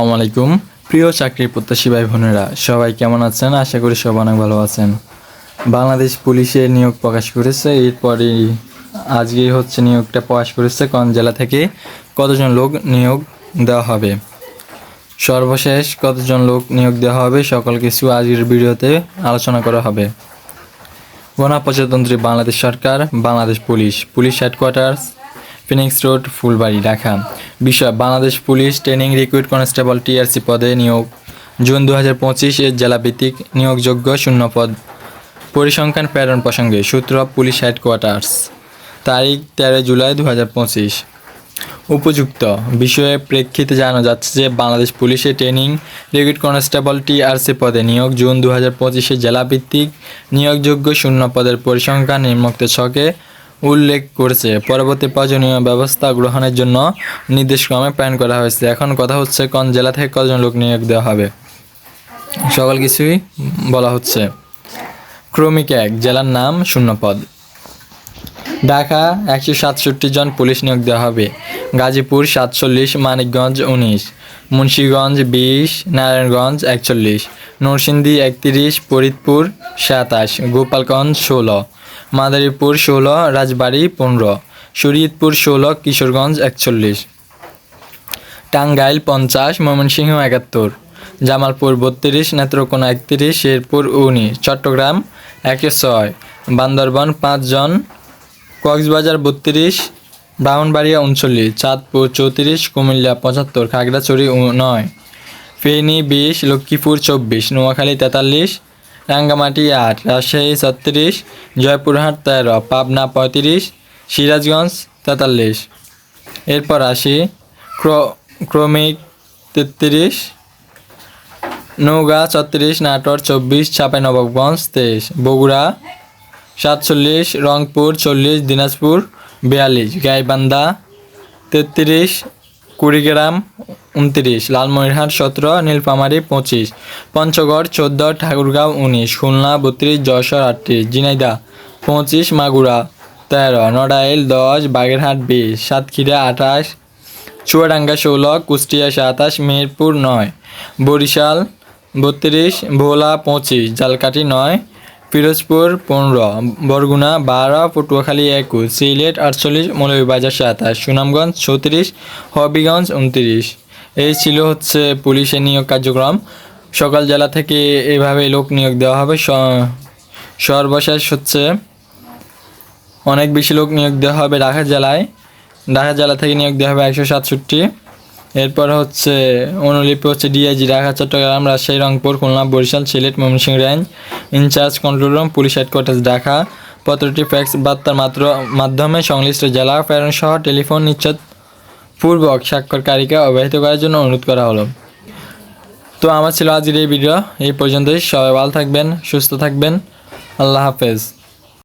আসসালামু আলাইকুম। প্রিয় চাকরির প্রত্যাশী ভাই বোনেরা সবাই কেমন আছেন? আশা করি সব অনেক ভালো আছেন। বাংলাদেশ পুলিশের নিয়োগ প্রকাশ করেছে। এরপরে আজকেই হচ্ছে নিয়োগটা প্রকাশ করেছে কোন জেলা থেকে কতজন লোক নিয়োগ দেওয়া হবে। সর্বশেষ কতজন লোক নিয়োগ দেওয়া হবে সকল কিছু আজকের ভিডিওতে আলোচনা করা হবে। গণপ্রজাতন্ত্রী বাংলাদেশ সরকার, Bangladesh police police headquarters, Phoenix road, Phulbari, Dhaka. বিষয়, Bangladesh police training recruit constable TRC পদে নিয়োগ। জুন দু হাজার পঁচিশ এর জেলাভিত্তিক নিয়োগযোগ্য শূন্য পদ পরিসংখ্যান প্রেরণ প্রসঙ্গে সূত্র, পুলিশ হেডকোয়ার্টার্স। তারিখ তেরো জুলাই দু হাজার পঁচিশ। উপযুক্ত। বিষয়ে প্রেক্ষিতে জানা যাচ্ছে যে বাংলাদেশ পুলিশে ট্রেনিং রিক্রুইট কনস্টেবল টিআরসি পদে নিয়োগ জুন দু হাজার পঁচিশে জেলাভিত্তিক নিয়োগযোগ্য শূন্য পদের পরিসংখ্যান নিম্নোক্ত ছকে উল্লেখ করেছে। পরবর্তী প্রয়োজনীয় ব্যবস্থা গ্রহণের জন্য নির্দেশক্রমে প্ল্যান করা হয়েছে। এখন কথা হচ্ছে, কোন জেলা থেকে কজন লোক নিয়োগ দেওয়া হবে? সকল কিছুই বলা হচ্ছে। ক্রমিক এক, জেলার নাম শূন্যপদ। ঢাকা, একশো সাতষট্টি জন পুলিশ নিয়োগ দেওয়া হবে। গাজীপুর, সাতচল্লিশ, মানিকগঞ্জ, উনিশ। মুন্সীগঞ্জ, বিশ, নারায়ণগঞ্জ, একচল্লিশ। নরসিংদী, একত্রিশ, ফরিদপুর, সাতাশ। গোপালগঞ্জ, ষোলো। মাদারীপুর ষোলো, রাজবাড়ী পনেরো, শরীয়তপুর ষোলো, কিশোরগঞ্জ একচল্লিশ। টাঙ্গাইল পঞ্চাশ, ময়মনসিংহ একাত্তর। জামালপুর বত্রিশ, নেত্রকোনা একত্রিশ, শেরপুর উনিশ, চট্টগ্রাম একশো ছয় বান্দরবন পাঁচজন কক্সবাজার বত্রিশ, ব্রাহ্মণবাড়িয়া উনচল্লিশ, চাঁদপুর চৌত্রিশ, কুমিল্লা পঁচাত্তর, খাগড়াছড়ি নয়। ফেনী বিশ, লক্ষ্মীপুর চব্বিশ, নোয়াখালী তেতাল্লিশ রাঙ্গামাটি আট, রাজশাহী ছত্রিশ জয়পুরহাট তেরো, পাবনা পঁয়ত্রিশ, সিরাজগঞ্জ তেতাল্লিশ। এরপর আসি ক্র- ক্রমিক তেত্রিশ নৌগা ছত্রিশ, নাটোর চব্বিশ, চাঁপাইনবাবগঞ্জ তেইশ, বগুড়া সাতচল্লিশ, রংপুর চল্লিশ, দিনাজপুর বিয়াল্লিশ, গাইবান্ধা তেত্রিশ, কুড়িগ্রাম উনত্রিশ, লালমনিরহাট সতেরো, নীলফামারী পঁচিশ, পঞ্চগড় চোদ্দ, ঠাকুরগাঁও উনিশ, খুলনা বত্রিশ, যশোর আটত্রিশ জিনাইদা পঁচিশ, মাগুরা তেরো, নড়াইল দশ, বাগেরহাট বিশ, সাতক্ষীরা আঠাশ, চুয়াডাঙ্গা ষোলো, কুষ্টিয়া সাতাশ মেহেরপুর নয়, বরিশাল বত্রিশ, ভোলা পঁচিশ, জালকাঠি নয়, পিরোজপুর পনেরো, বরগুনা বারো, পটুয়াখালী একুশ, সিলেট আটচল্লিশ, মৌলভীবাজার সাতাশ, সুনামগঞ্জ ছত্রিশ, হবিগঞ্জ উনত্রিশ। এই ছিল হচ্ছে পুলিশের নিয়োগ কার্যক্রম। সকাল জেলা থেকে এভাবে লোক নিয়োগ দেওয়া হবে। সর্বশেষ হচ্ছে অনেক বেশি লোক নিয়োগ দেওয়া হবে ঢাকা জেলায়। ঢাকা জেলা থেকে নিয়োগ দেওয়া হবে একশো সাতষট্টি। এরপর হচ্ছে অনুলিপি হচ্ছে DIG Dhaka, Chattogram, Rajshahi, Rangpur, Khulna, Barishal, Sylhet, Mymensingh, range, in charge, control room, police headquarters, Dhaka. পত্রটি fax বার্তার মাত্র মাধ্যমে সংশ্লিষ্ট জেলা, প্রেরণ সহ টেলিফোন নিশ্চিত পূর্বক স্বাক্ষরকারীকে অব্যাহত করার জন্য অনুরোধ করা হলো। তো আমার ছিল আজকের এই ভিডিও। এই পর্যন্তই। সবাই ভালো থাকবেন, সুস্থ থাকবেন। আল্লাহ হাফেজ।